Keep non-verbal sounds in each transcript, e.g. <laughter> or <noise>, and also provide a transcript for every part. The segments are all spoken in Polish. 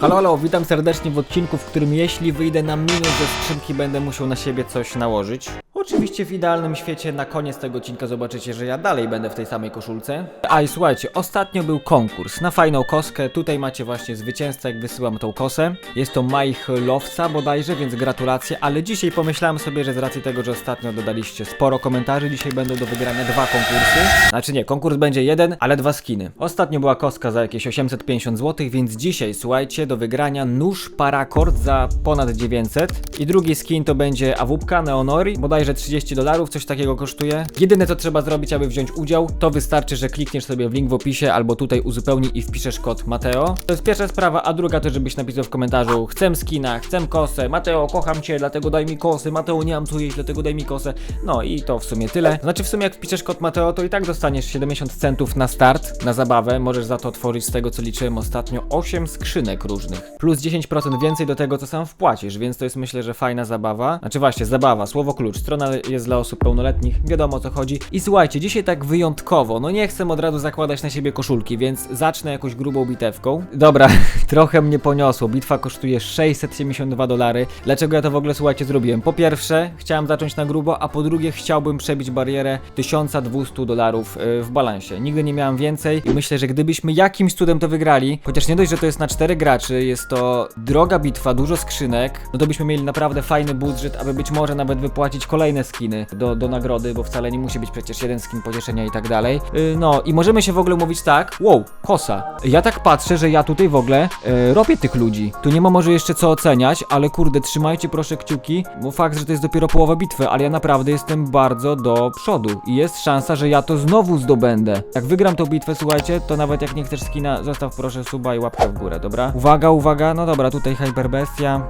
Halo, halo, witam serdecznie w odcinku, w którym jeśli wyjdę na minus ze skrzynki, będę musiał na siebie coś nałożyć. Oczywiście w idealnym świecie na koniec tego odcinka zobaczycie, że ja dalej będę w tej samej koszulce. A i słuchajcie, ostatnio był konkurs na fajną koskę. Tutaj macie właśnie zwycięzcę, jak wysyłam tą kosę. Jest to Mike Lowca bodajże, więc gratulacje. Ale dzisiaj pomyślałem sobie, że z racji tego, że ostatnio dodaliście sporo komentarzy, dzisiaj będą do wygrania dwa konkursy. Znaczy nie, konkurs będzie jeden, ale dwa skiny. Ostatnio była koska za jakieś 850 zł, więc dzisiaj słuchajcie, do wygrania nóż Paracord za ponad 900 i drugi skin to będzie awupka Neonori, bodajże 30 dolarów, coś takiego kosztuje. Jedyne co trzeba zrobić, aby wziąć udział, to wystarczy, że klikniesz sobie w link w opisie albo tutaj uzupełnij i wpiszesz kod Mateo. To jest pierwsza sprawa, a druga to żebyś napisał w komentarzu chcę skina, chcę kosę, Mateo kocham cię, dlatego daj mi kosy, Mateo nie mam co jeść, dlatego daj mi kosę. No i to w sumie tyle. Znaczy w sumie jak wpiszesz kod Mateo, to i tak dostaniesz 70 centów na start, na zabawę. Możesz za to otworzyć z tego co liczyłem ostatnio 8 skrzynek różnych. Plus 10% więcej do tego co sam wpłacisz, więc to jest myślę, że fajna zabawa. Znaczy właśnie, zabawa, słowo klucz. Strona jest dla osób pełnoletnich, wiadomo o co chodzi. I słuchajcie, dzisiaj tak wyjątkowo, no nie chcę od razu zakładać na siebie koszulki, więc zacznę jakąś grubą bitewką. Dobra, <laughs> trochę mnie poniosło. Bitwa kosztuje 672 dolary. Dlaczego ja to w ogóle słuchajcie zrobiłem? Po pierwsze, chciałem zacząć na grubo, a po drugie chciałbym przebić barierę 1200 dolarów y, w balansie. Nigdy nie miałem więcej i myślę, że gdybyśmy jakimś cudem to wygrali, chociaż nie dość, że to jest na 4 graczy, jest to droga bitwa, dużo skrzynek, no to byśmy mieli naprawdę fajny budżet, aby być może nawet wypłacić kolejne skiny do, do nagrody, bo wcale nie musi być przecież jeden skin pocieszenia i tak dalej. Y, no i możemy się w ogóle mówić tak, wow, kosa. Ja tak patrzę, że ja tutaj w ogóle y, robię tych ludzi. Tu nie ma może jeszcze co oceniać, ale kurde, trzymajcie proszę kciuki, bo fakt, że to jest dopiero połowa bitwy, ale ja naprawdę jestem bardzo do przodu i jest szansa, że ja to znowu zdobędę. Jak wygram tą bitwę, słuchajcie, to nawet jak nie chcesz skina, zostaw proszę suba i łapkę w górę, dobra? Uwaga, uwaga, no dobra, tutaj Hyperbestia.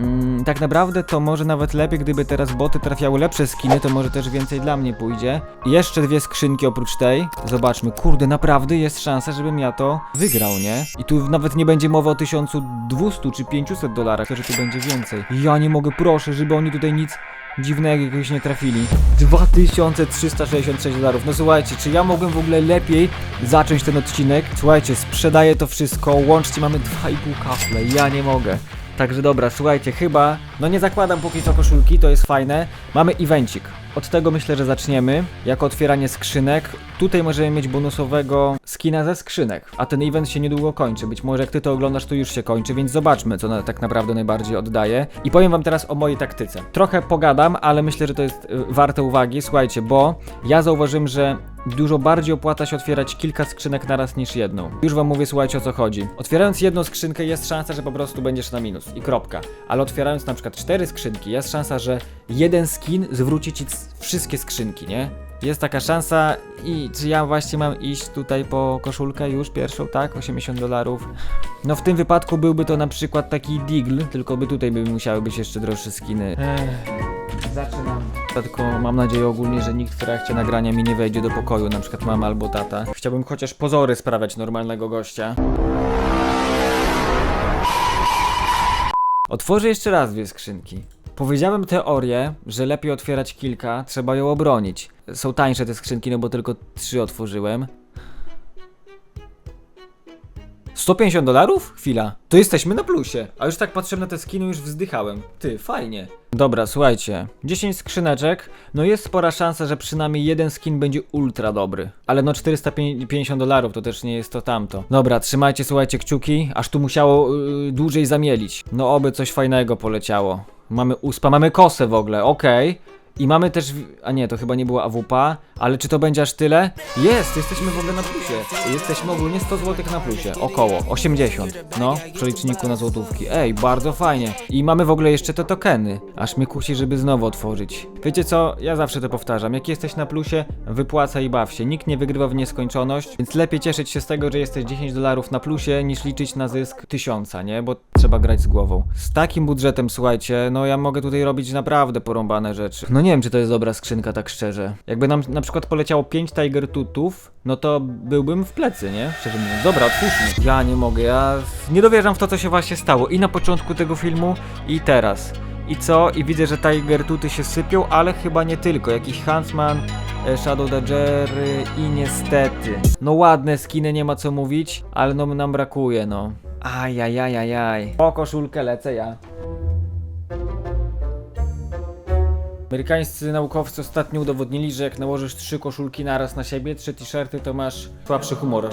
Mm, tak naprawdę to może nawet lepiej, gdyby teraz boty trafiały lepsze skiny, to może też więcej dla mnie pójdzie. Jeszcze dwie skrzynki oprócz tej. Zobaczmy, kurde, naprawdę jest szansa, żebym ja to wygrał, nie? I tu nawet nie będzie mowy o 1200 czy 500 dolarach, że tu będzie więcej. Ja nie mogę, proszę, żeby oni tutaj nic dziwnego jakiegoś nie trafili. 2366 dolarów. No słuchajcie, czy ja mogłem w ogóle lepiej zacząć ten odcinek? Słuchajcie, sprzedaję to wszystko, łącznie mamy 2,5 kafle, ja nie mogę. Także dobra, słuchajcie, chyba, no nie zakładam póki co koszulki, to jest fajne. Mamy evencik. Od tego myślę, że zaczniemy. Jako otwieranie skrzynek. Tutaj możemy mieć bonusowego skina ze skrzynek. A ten event się niedługo kończy. Być może jak ty to oglądasz, to już się kończy, więc zobaczmy, co na, tak naprawdę najbardziej oddaje. I powiem wam teraz o mojej taktyce. Trochę pogadam, ale myślę, że to jest y, warte uwagi. Słuchajcie, bo ja zauważyłem, że dużo bardziej opłaca się otwierać kilka skrzynek naraz niż jedną. Już wam mówię, słuchajcie o co chodzi. Otwierając jedną skrzynkę jest szansa, że po prostu będziesz na minus i kropka. Ale otwierając na przykład cztery skrzynki jest szansa, że jeden skin zwróci ci wszystkie skrzynki, nie? Jest taka szansa i czy ja właśnie mam iść tutaj po koszulkę już pierwszą, tak? 80 dolarów. No w tym wypadku byłby to na przykład taki Deagle, tylko by tutaj by musiały być jeszcze droższe skiny. Ech, zaczynam. Tylko mam nadzieję ogólnie, że nikt w trakcie nagrania mi nie wejdzie do pokoju, na przykład mama albo tata. Chciałbym chociaż pozory sprawiać normalnego gościa. Otworzę jeszcze raz dwie skrzynki. Powiedziałem teorię, że lepiej otwierać kilka, trzeba ją obronić. Są tańsze te skrzynki, no bo tylko trzy otworzyłem. 150 dolarów? Chwila. To jesteśmy na plusie. A już tak patrzyłem na te skiny, już wzdychałem. Ty, fajnie. Dobra, słuchajcie. 10 skrzyneczek. No jest spora szansa, że przynajmniej jeden skin będzie ultra dobry. Ale no 450 dolarów to też nie jest to tamto. Dobra, trzymajcie, słuchajcie kciuki. Aż tu musiało yy, dłużej zamielić. No oby coś fajnego poleciało. Mamy uspa, mamy kosę w ogóle, okej. I mamy też. A nie, to chyba nie była AWP, ale czy to będzie aż tyle? Jest, jesteśmy w ogóle na plusie. Jesteśmy ogólnie 100 zł na plusie. Około 80. No, w przeliczniku na złotówki. Ej, bardzo fajnie. I mamy w ogóle jeszcze te tokeny. Aż mnie kusi, żeby znowu otworzyć. Wiecie co? Ja zawsze to powtarzam. Jak jesteś na plusie, wypłacaj i baw się. Nikt nie wygrywa w nieskończoność, więc lepiej cieszyć się z tego, że jesteś 10 dolarów na plusie, niż liczyć na zysk tysiąca, nie? Bo trzeba grać z głową. Z takim budżetem, słuchajcie, no ja mogę tutaj robić naprawdę porąbane rzeczy. No nie wiem, czy to jest dobra skrzynka, tak szczerze. Jakby nam na przykład poleciało 5 Tiger Tutów, no to byłbym w plecy, nie? Szczerze mówiąc. Dobra, otwórzmy. Ja nie mogę, ja nie dowierzam w to, co się właśnie stało. I na początku tego filmu, i teraz. I co? I widzę, że Tiger Tuty się sypią, ale chyba nie tylko. Jakiś Huntsman, e, Shadow Dodgery i niestety. No ładne skiny, nie ma co mówić, ale no nam brakuje, no. Ajajajajaj. Po koszulkę lecę ja. Amerykańscy naukowcy ostatnio udowodnili, że jak nałożysz trzy koszulki naraz na siebie, trzy t-shirty, to masz słabszy humor,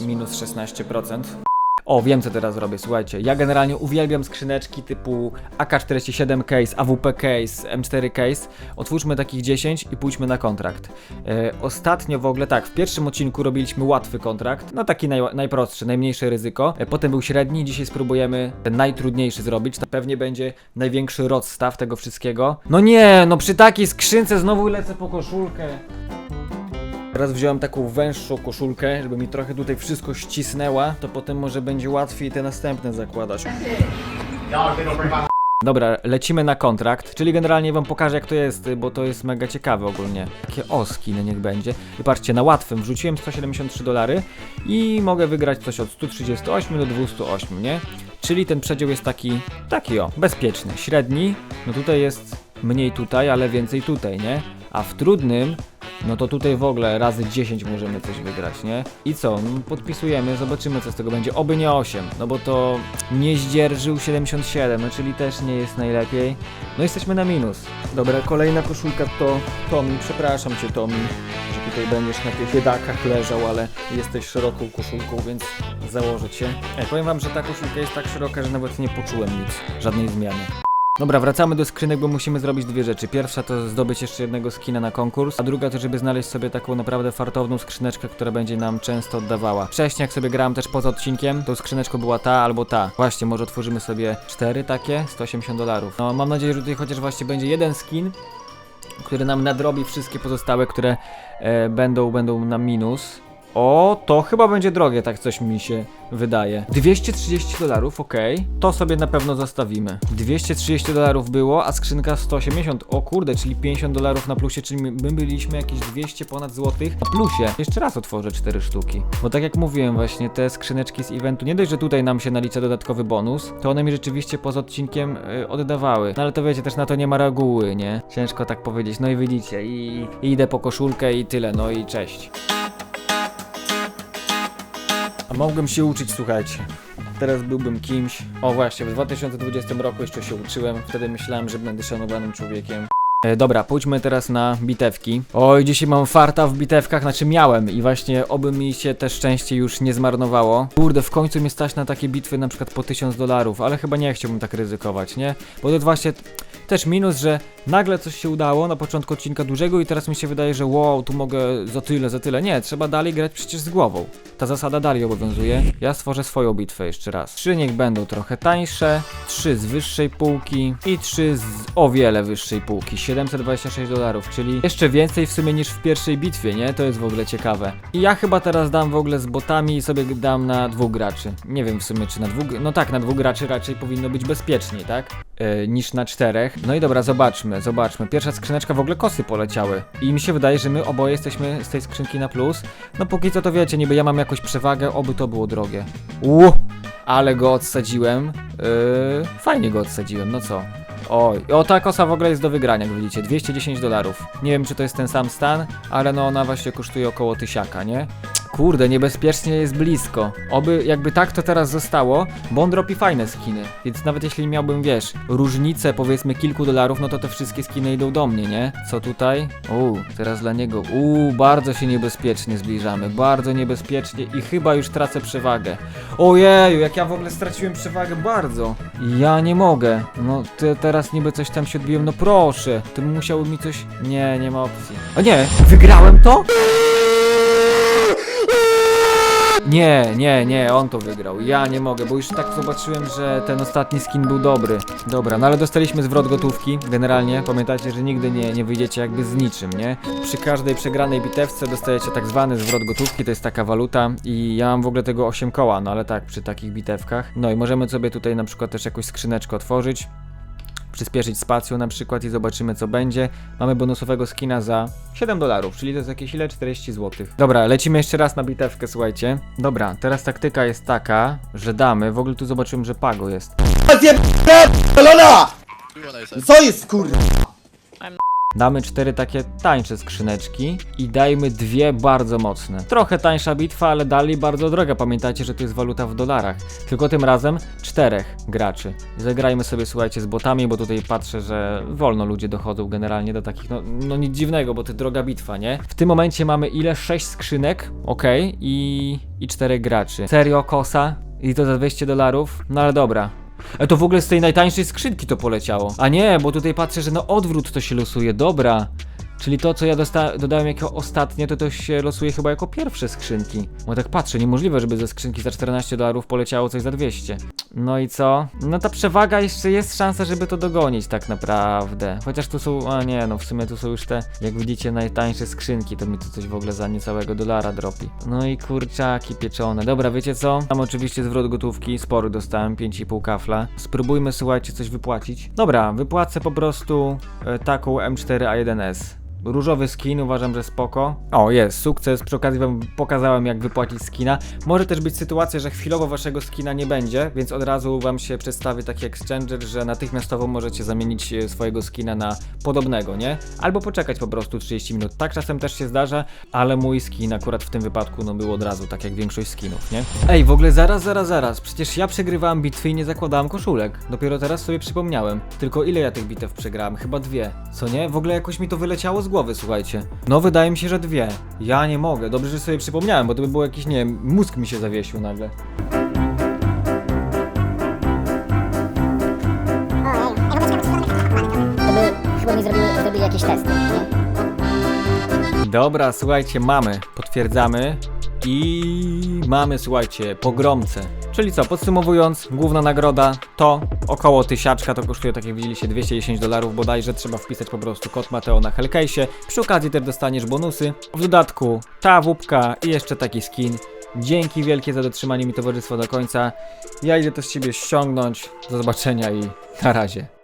minus 16%. O, wiem co teraz robię, słuchajcie. Ja generalnie uwielbiam skrzyneczki typu AK-47 case, AWP case, M4 case. Otwórzmy takich 10 i pójdźmy na kontrakt. E, ostatnio w ogóle tak, w pierwszym odcinku robiliśmy łatwy kontrakt, no taki naj, najprostszy, najmniejsze ryzyko. E, potem był średni, dzisiaj spróbujemy ten najtrudniejszy zrobić. To pewnie będzie największy rozstaw tego wszystkiego. No nie, no przy takiej skrzynce znowu lecę po koszulkę. Teraz wziąłem taką węższą koszulkę, żeby mi trochę tutaj wszystko ścisnęła, to potem może będzie łatwiej te następne zakładać. Dobra, lecimy na kontrakt, czyli generalnie wam pokażę jak to jest, bo to jest mega ciekawe ogólnie. Takie oski, no niech będzie. I patrzcie, na łatwym wrzuciłem 173 dolary i mogę wygrać coś od 138 do 208, nie? Czyli ten przedział jest taki, taki o, bezpieczny. Średni, no tutaj jest mniej tutaj, ale więcej tutaj, nie? A w trudnym, no to tutaj w ogóle razy 10 możemy coś wygrać, nie? I co? No, podpisujemy, zobaczymy co z tego będzie. Oby nie 8, no bo to nie zdzierżył 77, no czyli też nie jest najlepiej. No jesteśmy na minus. Dobra, kolejna koszulka to Tommy, przepraszam cię Tommy, że tutaj będziesz na tych biedakach leżał, ale jesteś szeroką koszulką, więc założę cię. Ej, powiem wam, że ta koszulka jest tak szeroka, że nawet nie poczułem nic, żadnej zmiany. Dobra, wracamy do skrzynek, bo musimy zrobić dwie rzeczy. Pierwsza to zdobyć jeszcze jednego skina na konkurs, a druga to żeby znaleźć sobie taką naprawdę fartowną skrzyneczkę, która będzie nam często oddawała. Wcześniej jak sobie grałem też poza odcinkiem, to skrzyneczką była ta albo ta. Właśnie, może otworzymy sobie cztery takie, 180 dolarów. No, mam nadzieję, że tutaj chociaż właśnie będzie jeden skin, który nam nadrobi wszystkie pozostałe, które e, będą, będą na minus. O, to chyba będzie drogie, tak coś mi się wydaje. 230 dolarów, ok. To sobie na pewno zostawimy. 230 dolarów było, a skrzynka 180. O kurde, czyli 50 dolarów na plusie, czyli my my byliśmy jakieś 200 ponad złotych na plusie. Jeszcze raz otworzę 4 sztuki. Bo tak jak mówiłem właśnie, te skrzyneczki z eventu, nie dość, że tutaj nam się nalicza dodatkowy bonus, to one mi rzeczywiście poza odcinkiem y, oddawały. No ale to wiecie, też na to nie ma reguły, nie? Ciężko tak powiedzieć. No i widzicie, i, i idę po koszulkę i tyle, no i cześć. Mogłem się uczyć, słuchajcie. Teraz byłbym kimś. O właśnie, w 2020 roku jeszcze się uczyłem. Wtedy myślałem, że będę szanowanym człowiekiem. E, dobra, pójdźmy teraz na bitewki. Oj, dzisiaj mam farta w bitewkach, znaczy miałem i właśnie oby mi się te szczęście już nie zmarnowało. Kurde, w końcu mnie stać na takie bitwy na przykład po 1000 dolarów, ale chyba nie chciałbym tak ryzykować, nie? Bo to właśnie też minus, że nagle coś się udało na początku odcinka dużego i teraz mi się wydaje, że wow, tu mogę za tyle, za tyle. Nie, trzeba dalej grać przecież z głową. Ta zasada dalej obowiązuje. Ja stworzę swoją bitwę jeszcze raz. Trzy niech będą trochę tańsze, trzy z wyższej półki i trzy z o wiele wyższej półki. 726 dolarów, czyli jeszcze więcej w sumie niż w pierwszej bitwie, nie? To jest w ogóle ciekawe. I ja chyba teraz dam w ogóle z botami i sobie dam na dwóch graczy. Nie wiem w sumie czy na dwóch, no tak, na dwóch graczy raczej powinno być bezpieczniej, tak? E, niż na czterech. No i dobra, zobaczmy, zobaczmy. Pierwsza skrzyneczka w ogóle kosy poleciały. I mi się wydaje, że my oboje jesteśmy z tej skrzynki na plus. No póki co to wiecie, niby ja mam jakąś przewagę, oby to było drogie. Uuu, ale go odsadziłem. Yy, fajnie go odsadziłem, no co? Oj, o ta kosa w ogóle jest do wygrania, jak widzicie, 210 dolarów. Nie wiem, czy to jest ten sam stan, ale no ona właśnie kosztuje około tysiaka, nie? Kurde, niebezpiecznie jest blisko. Oby jakby tak to teraz zostało, bo on dropi fajne skiny. Więc nawet jeśli miałbym, wiesz, różnicę powiedzmy kilku dolarów, no to te wszystkie skiny idą do mnie, nie? Co tutaj? Uuu, teraz dla niego. Uuu, bardzo się niebezpiecznie zbliżamy. Bardzo niebezpiecznie i chyba już tracę przewagę. Ojeju, jak ja w ogóle straciłem przewagę bardzo. Ja nie mogę. No te, teraz niby coś tam się odbiłem. No proszę, ty musiało mi coś. Nie, nie ma opcji. O nie, wygrałem to? Nie, nie, nie, on to wygrał. Ja nie mogę, bo już tak zobaczyłem, że ten ostatni skin był dobry. Dobra, no ale dostaliśmy zwrot gotówki. Generalnie pamiętajcie, że nigdy nie, nie wyjdziecie jakby z niczym, nie? Przy każdej przegranej bitewce dostajecie tak zwany zwrot gotówki, to jest taka waluta i ja mam w ogóle tego 8 koła, no ale tak, przy takich bitewkach. No i możemy sobie tutaj na przykład też jakąś skrzyneczkę otworzyć przyspieszyć spacją na przykład i zobaczymy co będzie. Mamy bonusowego skina za 7 dolarów, czyli to jest jakieś ile? 40 zł. Dobra, lecimy jeszcze raz na bitewkę, słuchajcie. Dobra, teraz taktyka jest taka, że damy, w ogóle tu zobaczymy, że Pago jest. Co jest kurwa? Damy cztery takie tańsze skrzyneczki i dajmy dwie bardzo mocne. Trochę tańsza bitwa, ale dalej bardzo droga. Pamiętajcie, że to jest waluta w dolarach. Tylko tym razem czterech graczy. Zagrajmy sobie, słuchajcie, z botami, bo tutaj patrzę, że wolno ludzie dochodzą generalnie do takich, no, no nic dziwnego, bo to droga bitwa, nie? W tym momencie mamy ile? Sześć skrzynek, okej, i, i czterech graczy. Serio, kosa? I to za 200 dolarów? No ale dobra. E to w ogóle z tej najtańszej skrzynki to poleciało. A nie, bo tutaj patrzę, że na odwrót to się losuje. Dobra. Czyli to, co ja dodałem jako ostatnie, to to się losuje chyba jako pierwsze skrzynki. Bo tak patrzę, niemożliwe, żeby ze skrzynki za 14 dolarów poleciało coś za 200. No i co? No ta przewaga jeszcze jest szansa, żeby to dogonić tak naprawdę. Chociaż tu są, a nie, no w sumie tu są już te, jak widzicie, najtańsze skrzynki, to mi tu coś w ogóle za niecałego dolara dropi. No i kurczaki pieczone. Dobra, wiecie co? Tam oczywiście zwrot gotówki, spory dostałem, 5,5 kafla. Spróbujmy, słuchajcie, coś wypłacić. Dobra, wypłacę po prostu e, taką M4A1S. Różowy skin, uważam, że spoko. O, jest, sukces. Przy okazji wam pokazałem, jak wypłacić skina. Może też być sytuacja, że chwilowo waszego skina nie będzie, więc od razu wam się przedstawi taki exchanger, że natychmiastowo możecie zamienić e, swojego skina na podobnego, nie? Albo poczekać po prostu 30 minut. Tak czasem też się zdarza, ale mój skin akurat w tym wypadku no był od razu, tak jak większość skinów, nie? Ej, w ogóle zaraz, zaraz, zaraz. Przecież ja przegrywałem bitwy i nie zakładałem koszulek. Dopiero teraz sobie przypomniałem. Tylko ile ja tych bitew przegrałem? Chyba dwie. Co nie? W ogóle jakoś mi to wyleciało z głowy, słuchajcie. No wydaje mi się, że dwie. Ja nie mogę. Dobrze, że sobie przypomniałem, bo to by było jakiś, nie wiem, mózg mi się zawiesił nagle. Dobra, słuchajcie, mamy. Potwierdzamy. I mamy, słuchajcie, pogromcę. Czyli co, podsumowując, główna nagroda to około tysiaczka, to kosztuje, tak jak widzieliście, 210 dolarów bodajże. Trzeba wpisać po prostu kod Mateo na Hellcase'ie. Przy okazji też dostaniesz bonusy. W dodatku ta wupka i jeszcze taki skin. Dzięki wielkie za dotrzymanie mi towarzystwa do końca. Ja idę z ciebie ściągnąć. Do zobaczenia i na razie.